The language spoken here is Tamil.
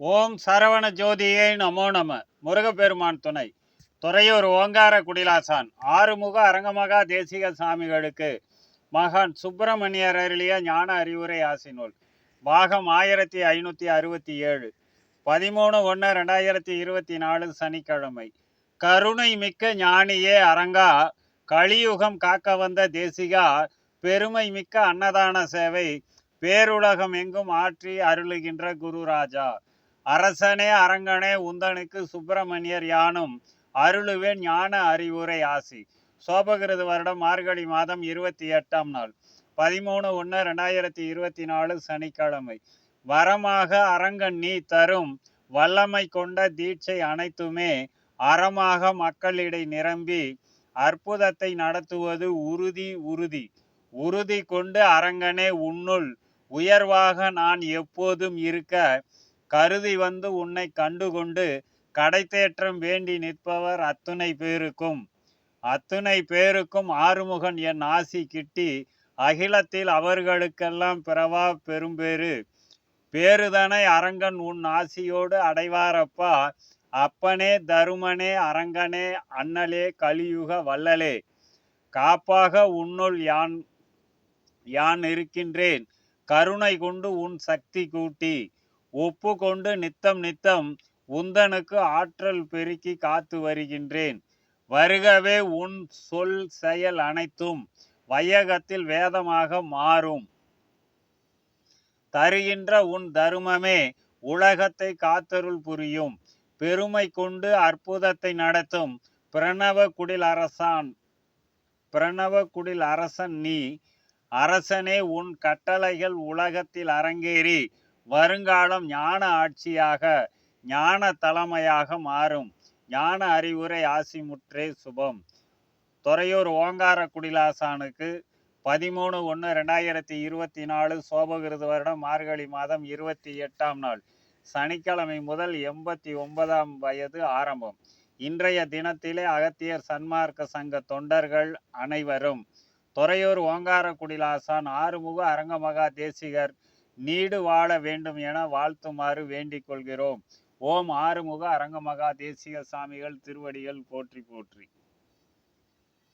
ஓம் சரவண ஜோதியே நமோ நம. முருகப்பெருமான் துணை. துறையூர் ஓங்கார குடிலாசான். ஆறுமுக அரங்கமகா தேசிக சாமிகளுக்கு மகான் சுப்பிரமணியர் அருளிய ஞான அறிவுரை ஆசினூல். பாகம் ஆயிரத்தி ஐநூற்றி அறுபத்தி ஏழு. பதிமூணு ஒன்று ரெண்டாயிரத்தி இருபத்தி நாலு சனிக்கிழமை. கருணை மிக்க ஞானியே அரங்கா. கலியுகம் காக்க வந்த தேசிகா. பெருமை மிக்க அன்னதான சேவை. பேருலகம் எங்கும் ஆற்றி அருளுகின்ற குருராஜா. அரசனே அரங்கனே உந்தனுக்கு சுப்பிரமணியர் யானும் அருளுவேன் ஞான அறிவுரை ஆசி. சோபகிருது வருடம் மார்கழி மாதம் இருபத்தி எட்டாம் நாள். பதிமூணு ஒன்று ரெண்டாயிரத்தி இருபத்தி நாலு சனிக்கிழமை. வரமாக அரங்கன் நீ தரும் வல்லமை கொண்ட தீட்சை அனைத்துமே அறமாக மக்களிடை நிரம்பி அற்புதத்தை நடத்துவது உறுதி உறுதி. உறுதி கொண்டு அரங்கனே உன்னுள் உயர்வாக நான் எப்போதும் இருக்க கருதி வந்து உன்னை கண்டுகொண்டு கடைத்தேற்றம் வேண்டி நிற்பவர் அத்துணை பேருக்கும். அத்துணை பேருக்கும் ஆறுமுகன் என் ஆசி கிட்டி அகிலத்தில் அவர்களுக்கெல்லாம் பிறவா பெரும்பேறு. பேருதனை அரங்கன் உன் ஆசியோடு அடைவாரப்பா அப்பனே தருமனே அரங்கனே அண்ணலே கலியுக வல்லலே காப்பாக உன்னுள் யான் யான் இருக்கின்றேன் கருணை கொண்டு உன் சக்தி கூட்டி. ஒப்பு கொண்டு நித்தம் நித்தம் உந்தனுக்கு ஆற்றல் பெருக்கி காத்து வருகின்றேன். வருகவே உன் சொல் செயல் அனைத்தும் வையகத்தில் வேதமாக மாறும். தருகின்ற உன் தருமமே உலகத்தை காத்தருள் புரியும். பெருமை கொண்டு அற்புதத்தை நடத்தும் பிரணவ குடில் அரசான். பிரணவ குடில் அரசன் நீ. அரசனே உன் கட்டளைகள் உலகத்தில் அரங்கேறி வருங்காலம் ஞான ஆட்சியாக ஞான தலைமையாக மாறும். ஞான அறிவுரை ஆசிமுற்றே சுபம். துறையூர் ஓங்கார குடிலாசானுக்கு பதிமூணு ஒன்று ரெண்டாயிரத்தி இருபத்தி நாலு சோபகிருது வருடம் மார்கழி மாதம் இருபத்தி எட்டாம் நாள். சனிக்கிழமை முதல் எண்பத்தி ஒன்பதாம் வயது ஆரம்பம். இன்றைய தினத்திலே அகத்தியர் சன்மார்க்க சங்க தொண்டர்கள் அனைவரும் துறையூர் ஓங்கார குடிலாசான் ஆறுமுக அரங்கமகா தேசிகர் நீடு வாழ வேண்டும் என வாழ்த்துமாறு வேண்டிக் கொள்கிறோம். ஓம் ஆறுமுக அரங்கமகா தேசிக சாமிகள் திருவடிகள் போற்றி போற்றி.